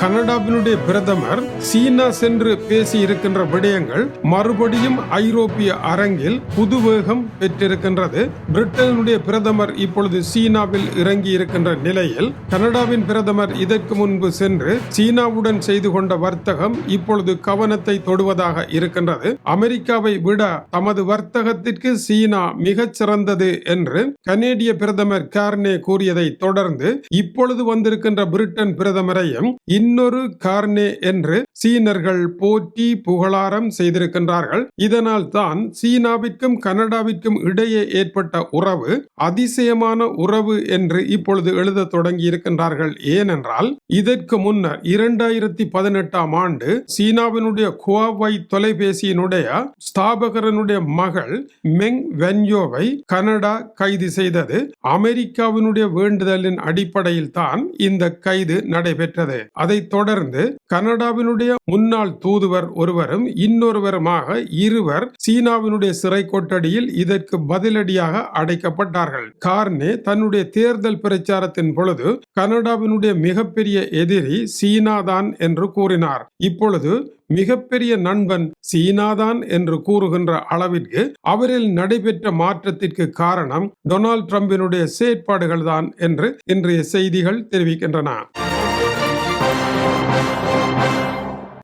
கனடாவினுடைய பிரதமர் சீனா சென்று பேசி இருக்கின்ற விடயங்கள் மறுபடியும் ஐரோப்பிய அரங்கில் புதுவேகம் பெற்றிருக்கின்றது. பிரிட்டனுடைய பிரதமர் இப்பொழுது சீனாவில் இறங்கி இருக்கின்ற நிலையில் கனடாவின் பிரதமர் இதற்கு முன்பு சென்று சீனாவுடன் செய்து கொண்ட வர்த்தகம் இப்பொழுது கவனத்தை தொடுவதாக இருக்கின்றது. அமெரிக்காவை விட தமது வர்த்தகத்திற்கு சீனா மிகச் சிறந்தது என்று கனேடிய பிரதமர் கார்னே கூறியதை தொடர்ந்து இப்பொழுது வந்திருக்கின்ற பிரிட்டன் பிரதமரையும் இன்னொரு கார்னே என்று சீனர்கள் போற்றி புகழாரம் செய்திருக்கின்றார்கள். இதனால் தான் சீனாவிற்கும் கனடாவிற்கும் இடையே ஏற்பட்ட உறவு அதிசயமான உறவு என்று இப்பொழுது எழுத தொடங்கி இருக்கின்றார்கள் ஏனென்றால் இதற்கு முன்னர் இரண்டாயிரத்தி பதினெட்டாம் ஆண்டு சீனாவினுடைய குவாவை தொலைபேசியினுடைய ஸ்தாபகரனுடைய மகள் மெங் வென்யோவை கனடா கைது செய்தது. அமெரிக்காவினுடைய வேண்டுதலின் அடிப்படையில் தான் இந்த கைது நடைபெற்றது. அதை அதைத் தொடர்ந்து கனடாவினுடைய முன்னாள் தூதுவர் ஒருவரும் இன்னொருவருமாக இருவர் சீனாவினுடைய சிறை கொட்டடியில் இதற்கு பதிலடியாக அடைக்கப்பட்டார்கள். கார்னே தன்னுடைய தேர்தல் பிரச்சாரத்தின் பொழுது கனடாவினுடைய மிகப்பெரிய எதிரி சீனாதான் என்று கூறினார். இப்பொழுது மிகப்பெரிய நண்பன் சீனாதான் என்று கூறுகின்ற அளவிற்கு அவரில் நடைபெற்ற மாற்றத்திற்கு காரணம் டொனால்ட் ட்ரம்பினுடைய செயற்பாடுகள் தான் என்று இன்றைய செய்திகள் தெரிவிக்கின்றன.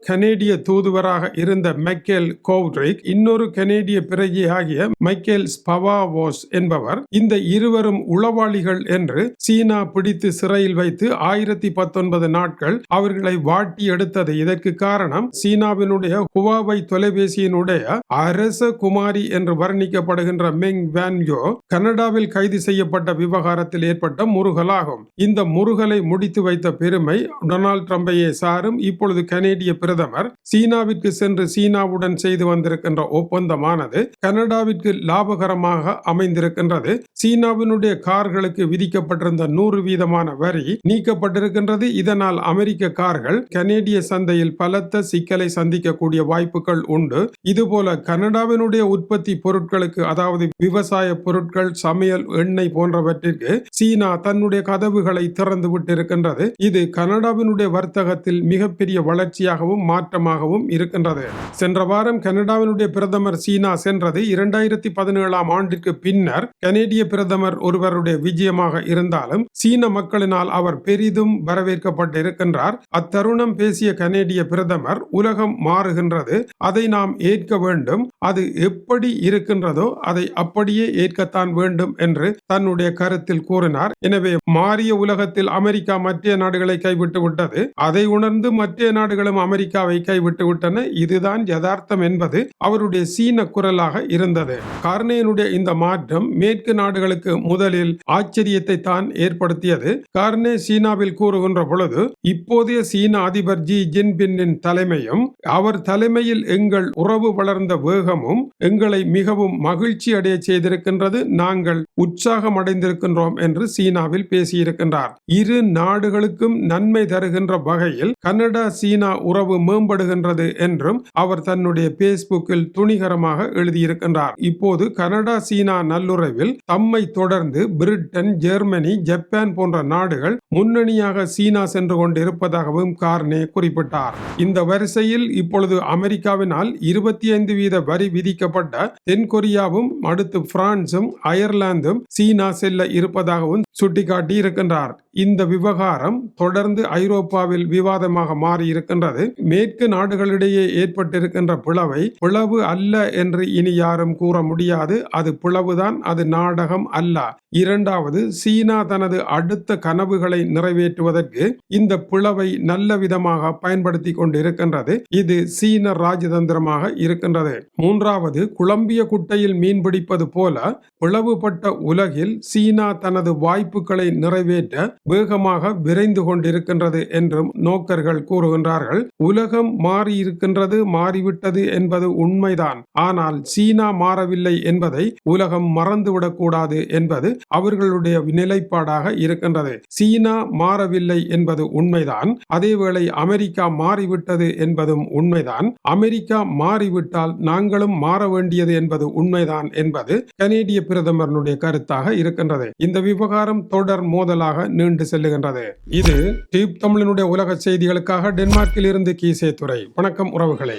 கனேடிய தூதுவராக இருந்த மைக்கேல் கோவ்ட்ரிக் இன்னொரு கனேடிய பிரஜையாகிய மைக்கேல் ஸ்பவாவோஸ் என்பவர் இந்த இருவரும் உளவாளிகள் என்று சீனா பிடித்து சிறையில் வைத்து ஆயிரத்தி பத்தொன்பது நாட்கள் அவர்களை வாட்டி எடுத்தது. இதற்கு காரணம் சீனாவினுடைய ஹுவாவை தொலைபேசியினுடைய அரச குமாரி என்று வர்ணிக்கப்படுகின்ற மெங் வேன்யோ கனடாவில் கைது செய்யப்பட்ட விவகாரத்தில் ஏற்பட்ட முருகலாகும் இந்த முருகலை முடித்து வைத்த பெருமை டொனால்ட் ட்ரம்பையே சாரும். இப்பொழுது கனேடிய பிரதமர் சீனாவிற்கு சென்று சீனாவுடன் செய்து வந்திருக்கின்ற ஒப்பந்தமானது கனடாவிற்கு லாபகரமாக அமைந்திருக்கின்றது. சீனாவினுடைய கார்களுக்கு விதிக்கப்பட்டிருந்த நூறு வீதமான வரி நீக்கப்பட்டிருக்கின்றது. இதனால் அமெரிக்க கார்கள் கனேடிய சந்தையில் பலத்த சிக்கலை சந்திக்கக்கூடிய வாய்ப்புகள் உண்டு. இதுபோல கனடாவினுடைய உற்பத்தி பொருட்களுக்கு அதாவது விவசாய பொருட்கள் சமையல் எண்ணெய் போன்றவற்றிற்கு சீனா தன்னுடைய கதவுகளை திறந்து விட்டிருக்கின்றது. இது கனடாவினுடைய வர்த்தகத்தில் மிகப்பெரிய வளர்ச்சியாகவும் மாற்றமாகவும் இருக்கின்றது. சென்ற வாரம் கனடாவினுடைய பிரதமர் சீனா சென்றது. இரண்டாயிரத்தி பதினேழாம் ஆண்டிற்கு பின்னர் கனேடிய பிரதமர் ஒருவருடைய விஜயமாக இருந்தாலும் சீன மக்களினால் அவர் பெரிதும் வரவேற்கப்பட்டு இருக்கின்றார் அத்தருணம் பேசிய கனேடிய பிரதமர் உலகம் மாறுகின்றது. அதை நாம் ஏற்க வேண்டும். அது எப்படி இருக்கின்றதோ அதை அப்படியே ஏற்கத்தான் வேண்டும் என்று தன்னுடைய கருத்தில் கூறினார். எனவே மாறிய உலகத்தில் அமெரிக்கா மற்ற நாடுகளை கைவிட்டு விட்டது. அதை உணர்ந்து மற்ற நாடுகளும் அமெரிக்க அமெரிக்காவை கைவிட்டு விட்டன. இதுதான் யதார்த்தம் என்பது அவருடைய சீன குரலாக இருந்தது. கார்னேனுடைய இந்த மாற்றம் மேற்கு நாடுகளுக்கு முதலில் ஆச்சரியத்தை தான் ஏற்படுத்தியது. கார்னே சீனாவில் கூறுகின்ற பொழுது இப்போதைய சீன அதிபர் ஜி ஜின்பின்னின் தலைமையும் அவர் தலைமையில் எங்கள் உறவு வளர்ந்த வேகமும் எங்களை மிகவும் மகிழ்ச்சி அடைய செய்திருக்கின்றது. நாங்கள் உற்சாகம் அடைந்திருக்கின்றோம் என்று சீனாவில் பேசியிருக்கின்றார். இரு நாடுகளுக்கும் நன்மை தருகின்ற வகையில் கனடா சீனா உறவு மேம்படுகின்றது என்றும் அவர் தன்னுடைய பேஸ்புக்கில் துணிகரமாக எழுதியிருக்கின்றார். இப்போது கனடா சீனா நல்லுறவில் தம்மை தொடர்ந்து பிரிட்டன் ஜெர்மனி ஜப்பான் போன்ற நாடுகள் முன்னணியாக சீனா சென்று கொண்டிருப்பதாகவும் கார்னே குறிப்பிட்டார். இந்த வரிசையில் இப்பொழுது அமெரிக்காவினால் இருபத்தி ஐந்து வீத வரி விதிக்கப்பட்ட தென்கொரியாவும் அடுத்து பிரான்சும் அயர்லாந்தும் சீனா செல்ல இருப்பதாகவும் சுட்டிக்காட்டி இருக்கின்றார் இந்த விவகாரம் தொடர்ந்து ஐரோப்பாவில் விவாதமாக மாறி இருக்கின்றது மேற்கு நாடுகளிடையே ஏற்பட்டிருக்கின்ற பிளவை பிளவு அல்ல என்று இனி யாரும் கூற முடியாது. அது பிளவுதான் அது நாடகம் அல்ல. இரண்டாவது சீனா தனது அடுத்த கனவுகளை நிறைவேற்றுவதற்கு இந்த பிளவை நல்ல விதமாக பயன்படுத்தி கொண்டிருக்கின்றது. இது சீன ராஜதந்திரமாக இருக்கின்றது. மூன்றாவது குழம்பிய குட்டையில் மீன் பிடிப்பது போல பிளவுபட்ட உலகில் சீனா தனது வாய்ப்புகளை நிறைவேற்ற வேகமாக விரைந்து கொண்டிருக்கின்றது என்றும் நோக்கர்கள் கூறுகின்றார்கள். உலகம் மாறி இருக்கின்றது மாறிவிட்டது என்பது உண்மைதான். ஆனால் சீனா மாறவில்லை என்பதை உலகம் மறந்துவிடக்கூடாது என்பது அவர்களுடைய நிலைப்பாடாக இருக்கின்றது. சீனா மாறவில்லை என்பது உண்மைதான். அதேவேளை அமெரிக்கா மாறிவிட்டது என்பதும் உண்மைதான். அமெரிக்கா மாறிவிட்டால் நாங்களும் மாற வேண்டியது என்பது உண்மைதான் என்பது கனேடிய பிரதமரனுடைய கருத்தாக இருக்கின்றது. இந்த விவகாரம் தொடர் மோதலாக நீண்டு செல்லுகின்றது. இது டியூப் தமிழனுடைய உலக செய்திகளுக்காக டென்மார்க்கில் இருந்து கீசே துறை வணக்கம் உறவுகளை.